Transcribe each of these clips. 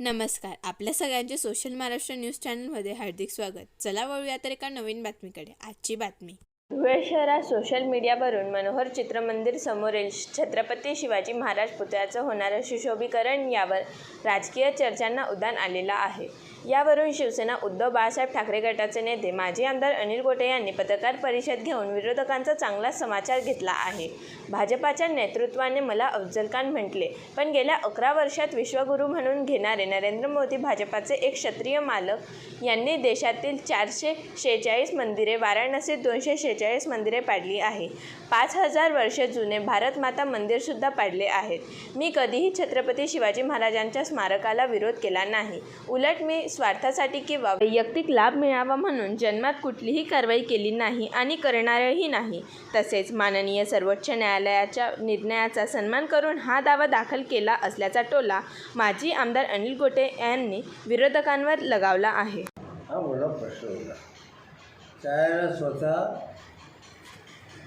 नमस्कार. आपल्या सगळ्यांचे सोशल महाराष्ट्र न्यूज चॅनलमध्ये हार्दिक स्वागत. चला वळूया तर एका नवीन बातमीकडे. आजची बातमी. धुळे शहरात सोशल मीडियावरून मनोहर चित्रमंदिर समोरील छत्रपती शिवाजी महाराज पुतळ्याचं होणारं सुशोभीकरण यावर राजकीय चर्चांना उदान आलेलं आहे. यावरून शिवसेना उद्धव बाळासाहेब ठाकरे गटाचे नेते माजी आमदार अनिल गोटे यांनी पत्रकार परिषद घेऊन विरोधकांचा चांगला समाचार घेतला आहे. भाजपाच्या नेतृत्वाने मला अफजलखान म्हटले. पण गेल्या अकरा वर्षात विश्वगुरू म्हणून घेणारे नरेंद्र मोदी भाजपाचे एक क्षत्रिय मालक. यांनी देशातील चारशे शेहेचाळीस मंदिरे वाराणसीत दोनशे शेहेचाळीस मंदिरे पाडली आहे पाच हजार वर्षे जुने भारत माता मंदिरसुद्धा पाडले आहेत. मी कधीही छत्रपती शिवाजी महाराजांच्या स्मारकाला विरोध केला नाही. उलट मी स्वार्थासाठी किंवा वैयक्तिक लाभ मिळावा म्हणून जन्मात कुठलीही कारवाई केली नाही आणि करणारही नाही. तसेच माननीय सर्वोच्च न्यायालयाच्या निर्णयाचा सन्मान करून हा दावा दाखल केला असल्याचा टोला माजी आमदार अनिल गोटे यांनी विरोधकांवर लगावला आहे. हा मोठा प्रश्न होता. त्यावेळेला स्वतः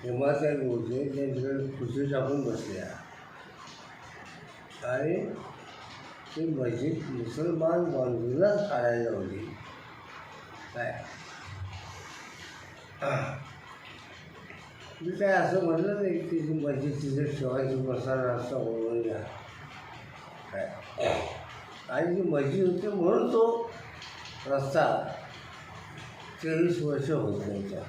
हिमाचल गोटे त्यांच्याकडे तिकडे खुर्ची टाकून बसल्या. आणि ती मस्जिद मुसलमान बांधूनच काढायला होती. काय? मी काय असं म्हटलं नाही की ती मस्जिद म्हणजे तिथे ठेवायची बसायला रस्ता बोलवून घ्या काय? आणि जी मस्जिद होती म्हणून तो रस्ता तेवीस वर्ष होत नव्हत्या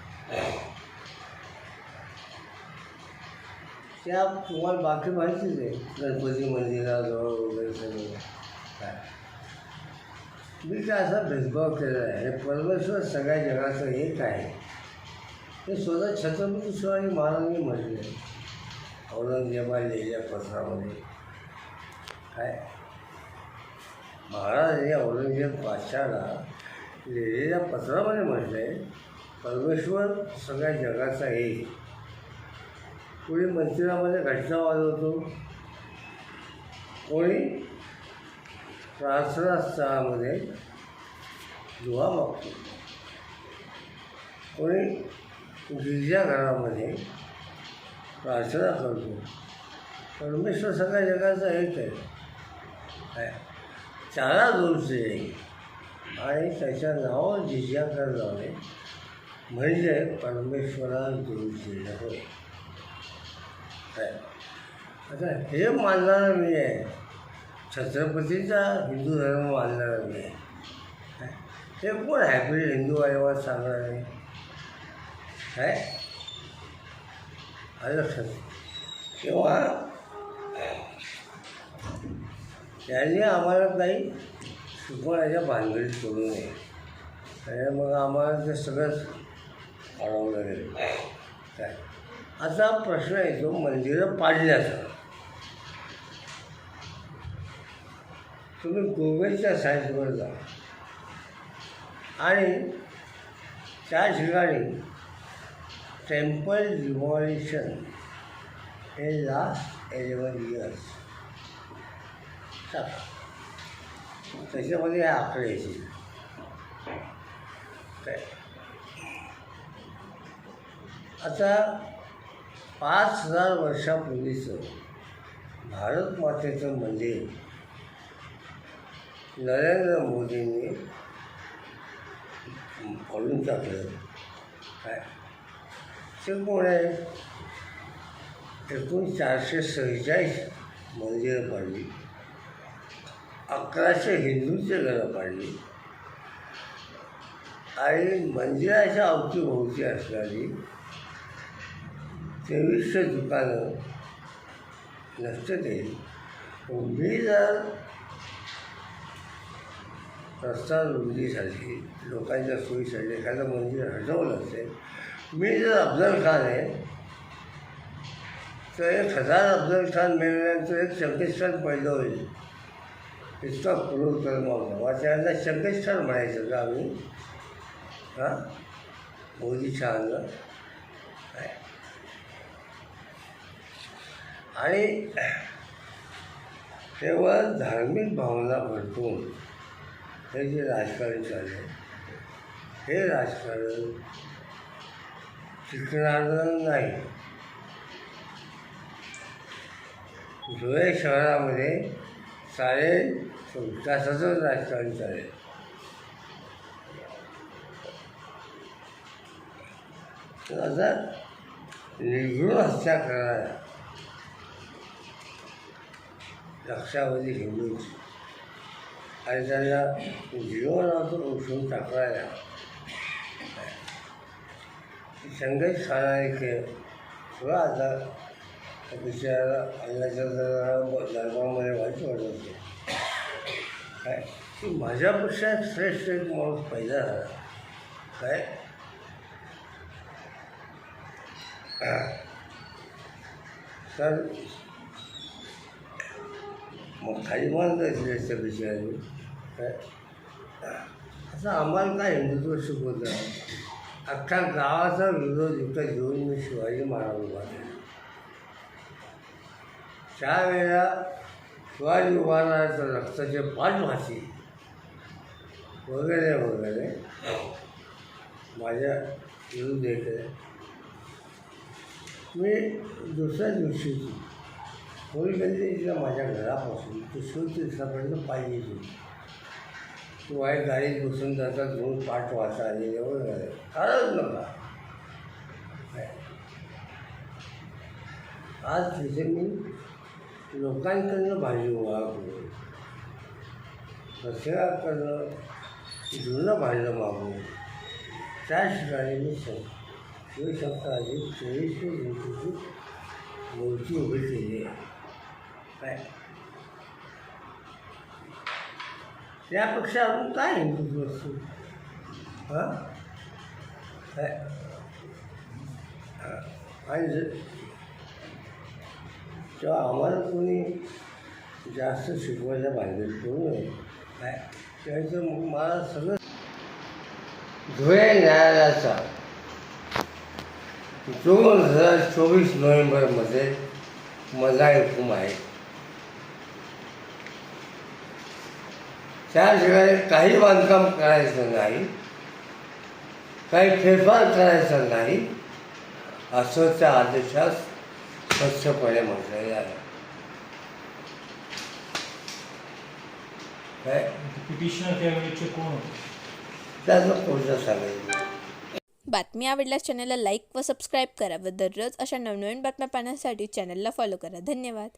त्या. तुम्हाला बाकी माहितीच आहे गणपती मंदिराजवळ वगैरे सगळं. काय? मी काय असा भेदभाव केला आहे? परमेश्वर सगळ्या जगाचं एक आहे. हे स्वतः छत्रपती शिवाजी महाराजांनी म्हटले. औरंगजेबा लिहिल्या पत्रामध्ये काय? महाराजांनी औरंगजेब बादशाला लिहिलेल्या पत्रामध्ये म्हटले परमेश्वर सगळ्या जगाचा एक. कोणी मंदिरामध्ये घटना वाजवतो? कोणी? प्रार्थनास्थळामध्ये दुवा मागतो. कोणी? गिरजाघरामध्ये प्रार्थना करतो परमेश्वर सगळ्या जगाचा एक आहे. काय? चारा दोनशे आणि त्याच्या नावावर जिज्ञाकर लावणे म्हणजे परमेश्वरा दोनशे होय आता हे मानणारा मी आहे. छत्रपतीचा हिंदू धर्म मानणारा मी आहे. हे कोण हॅपी हिंदू सांगणार नाही. काय आलं लक्षात किंवा त्यांनी आम्हाला काही शिकवण्याच्या भानगडीत सोडू नये आणि मग आम्हाला ते सगळंच अडवलं गेलं काय आता प्रश्न येतो मंदिरं पाडल्याचा तुम्ही गोव्याच्या साईजवर जा आणि त्या ठिकाणी टेम्पल डिमॉलिशन हे लास्ट एलेवन इयर्स त्याच्यामध्ये हे आकडे येतील काय आता पाच हजार वर्षापूर्वीचं भारत मातेचं मंदिर नरेंद्र मोदींनी फोडून टाकलं. काय? त्यामुळे एकूण चारशे सहेचाळीस मंदिरं पाडली. अकराशे हिंदूंचे घरं पाडली. आणि मंदिराच्या अवतीभोवती असणारी तेवीसशे दुकानं नष्ट केली मी जर रस्ता रुंदीसाठी लोकांच्या सोयीसाठी एखादं मंदिर हटवलं असेल मी जर अफजल खान आहे तर एक हजार अफजल खान मिळाल्यानंतर एक शंकेश्वर पैदा होईल. इतका क्रूर कर्म होता. त्यांना शंकेश्वर म्हणायचं का आम्ही? हां? मोदी शहाला आणि तेव्हा धार्मिक भावना भरपूर. हे जे राजकारण चाललं हे राजकारण टिकणारं नाही. धुळे शहरामध्ये चालेल विकासाचंच राजकारण चालेल. तर आता निर्घृण हत्या करणाऱ्या लक्षावधी हिंदूंची आणि त्यांना जीवनातून उठून टाकणाऱ्या संघर्ष खाणारे खेळ थोडा आता बिचारा अन्नाच्या धर्मामध्ये वाईट वाटत होते. काय? की माझ्यापेक्षा श्रेष्ठ एक माणूस पैदा झाला. काय? तर मग खाली मान श्रेष्ठ विचार काय? असं आम्हाला काय हिंदुत्व शिकवतं अख्ख्या गावाचा विरोध इथं घेऊन मी शिवाजी महाराज उभा केला त्यावेळेला शिवाजी महाराजाचं रक्ताचे पाच भाषी वगैरे वगैरे माझ्या विरुद्ध येते. मी दुसऱ्या दिवशी होळीगंजीला माझ्या घरापासून? ते शिवतीर्थापर्यंत पाहिजे होती. तू गाडीत बसून जातात दोन पाठ वाचा आणि एवढं झालं. काढच नका काय. आज तिथे मी लोकांकडनं भाजी गोळा करून प्रत्येकाकडनं जुनं भांडं मागू त्या ठिकाणी मी शिव शिवशक्ताची चोवीसशे मूर्ती मूर्ती उभी केली आहे. काय? त्यापेक्षा अजून काय हिंदुत्व असतो हां? काय हां. आणि जर- तेव्हा आम्हाला कोणी जास्त शिकवायला भानगडीत करू नये काय त्याचं मग मला सगळं धुळे न्यायालयाचा. दोन हजार चोवीस नोव्हेंबरमध्ये मला हुकूम आहे. त्या ठिकाणी काही बांधकाम करायचं नाही काही फेरफार करायचा नाही असं त्या आदेशात स्पष्टपणे म्हटलेले आहे. काय? पिटिशनर त्यावेळेचे कोण होते? त्याचं पुढचं सांगायचं. बातमी आवडल्यास चॅनलला लाईक व सबस्क्राईब करा व दररोज अशा नवनवीन बातम्या पाहण्यासाठी चॅनलला फॉलो करा. धन्यवाद.